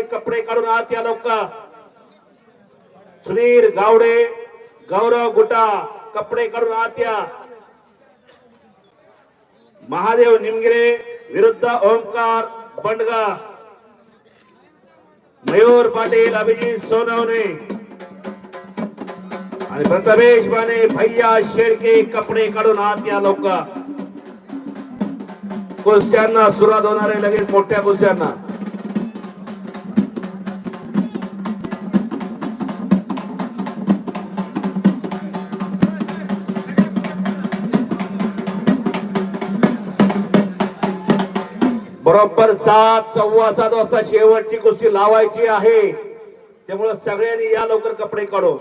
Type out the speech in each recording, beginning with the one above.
शेळके कपडे काढून आत या लोक. सुधीर गावडे गौरव गुटा कपडे काढून आत या. महादेव निमगिरे विरुद्ध ओंकार बंडगा. मयूर पाटील अभिजित सोनवणे. आणि प्रथमेश माने भैया शेळके कपडे काढून आत या लोक. कुस्त्यांना सुरुवात होणार आहे लगेच मोठ्या कुस्त्यांना. बरोबर सात सव्वा सात वाजता शेवटची कुस्ती लावायची आहे. त्यामुळे सगळ्यांनी या लवकर कपडे काढून.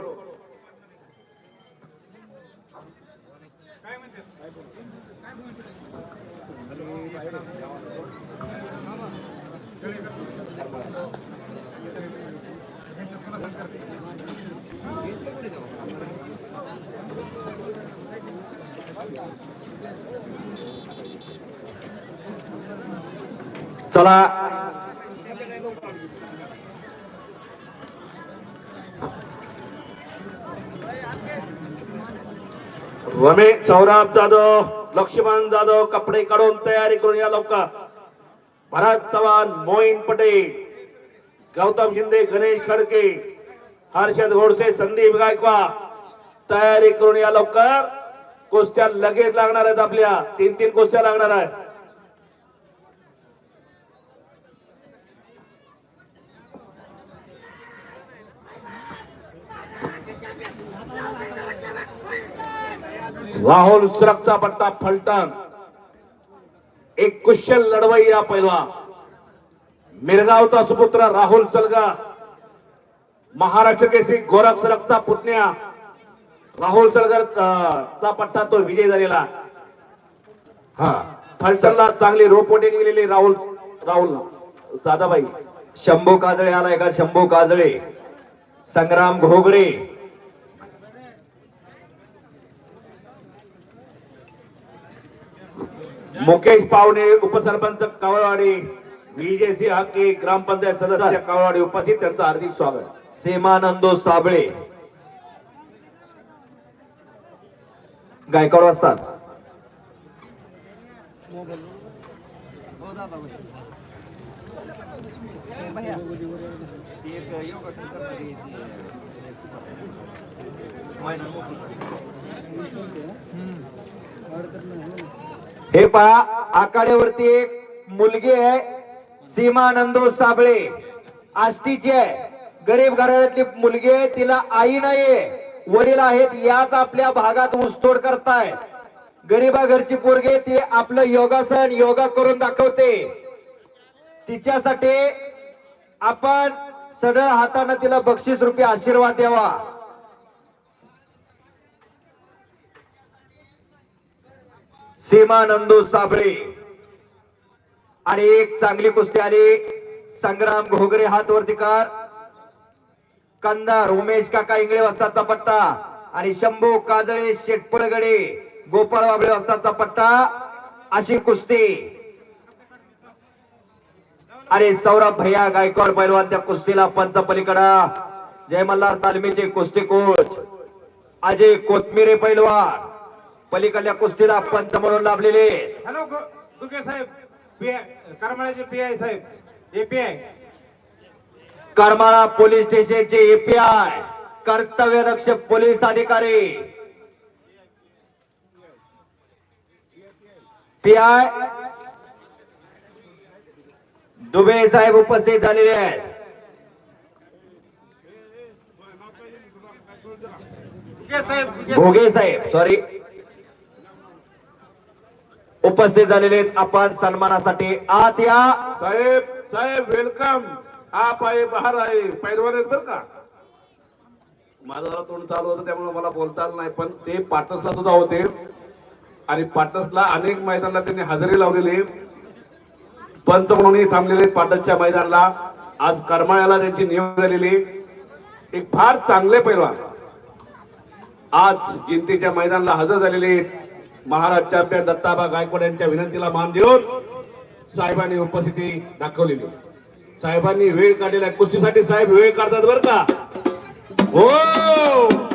चला. रमेश सौरभ जाधव लक्ष्मण जाधव कपडे काढून तयारी करून या लवकर. भरत चव्हाण मोईन पटेल गौतम शिंदे गणेश खडके हर्षद गोडसे संदीप गायकवाड तयारी करून या लवकर. कुस्त्या लगेच लागणार आहेत आपल्या. तीन तीन कुस्त्या लागणार आहेत. राहुल सुरक्षा पट्टा फलटण. एक कुशल लढवय्या पैलवा मिरगावचा सुपुत्र राहुल सलगा. महाराष्ट्र केसरी गोरख सरकचा पुतण्या. राहुल सलगर चा पट्टा तो विजय झालेला. हा. फलटणला चांगली रोपोटिंग गेलेली राहुल राहुल दादाबाई. शंभू काजळे आलाय का? शंभू काजळे. संग्राम घोगरे. मुकेश पावणे उपसरपंच कावळवाडी विजय सिंह हक्के ग्रामपंचायत सदस्य कावळवाडी उपस्थित. त्यांचं हार्दिक स्वागत. सेमानंदो साबळे. गायकवाड असतात. हे पहा आखाड्यावरती एक मुलगी आहे सीमानंदो साबळे. आष्टीची आहे. गरीब घराण्यातली मुलगी आहे तिला आई नाहीये. वडील आहेत याच आपल्या भागात ऊसतोड करताय. गरीबा घरची पोरगे ती आपलं योगासन योगा करून दाखवते. तिच्यासाठी आपण सडळ हाताने तिला बक्षीस रुपये आशीर्वाद द्यावा. सीमानंदू साबळे. आणि एक चांगली कुस्ती आली. संग्राम घोगरे हात वरती कर. कंदार उमेश काका इंगळे वस्ताचा पट्टा. आणि शंभू काजळे शेटपळगडे गोपाळ बाबळे वस्ताचा पट्टा. अशी कुस्ती. आणि सौरभ भैया गायकवाड पैलवान त्या कुस्तीला पंच पलीकडा. जय मल्हार तालमीचे कुस्ती कोच. अजय कोथमिरे पैलवान. पलीकडल्या कुस्तीला पंच म्हणून लाभलेले हॅलो साहेब पी करमाळ्याचे पी आय साहेब एपीआय करमाळा पोलीस स्टेशनचे एपीआय कर्तव्यदक्ष पोलीस अधिकारी. पीआय दुबे साहेब उपस्थित झालेले आहेत. घोगे साहेब सॉरी उपस्थित झालेले आहेत. आपण सन्मानासाठी आत या. साहेब साहेब वेलकम आप आहे बाहेर आहे पैलवान आहेत बरं का? माझं जरा तोंड चालू होतं त्यामुळे मला बोलता आलं नाही पण ते पाटसला सुद्धा होते. आणि पाटसला अनेक मैदानाला त्यांनी हजेरी लावलेली. पंच म्हणूनही थांबलेले पाटसच्या मैदानाला. आज करमाळ्याला त्यांची निवड झालेली. एक फार चांगले पैलवान. आज जिंतीच्या मैदानाला हजर झालेले आहेत. महाराज चॅम्पियन दत्ताबा गायकवाड यांच्या विनंतीला मान देऊन साहेबांनी उपस्थिती दाखवलेली साहेबांनी वेळ काढलेला आहे कुस्तीसाठी साहेब वेळ काढतात बरं का हो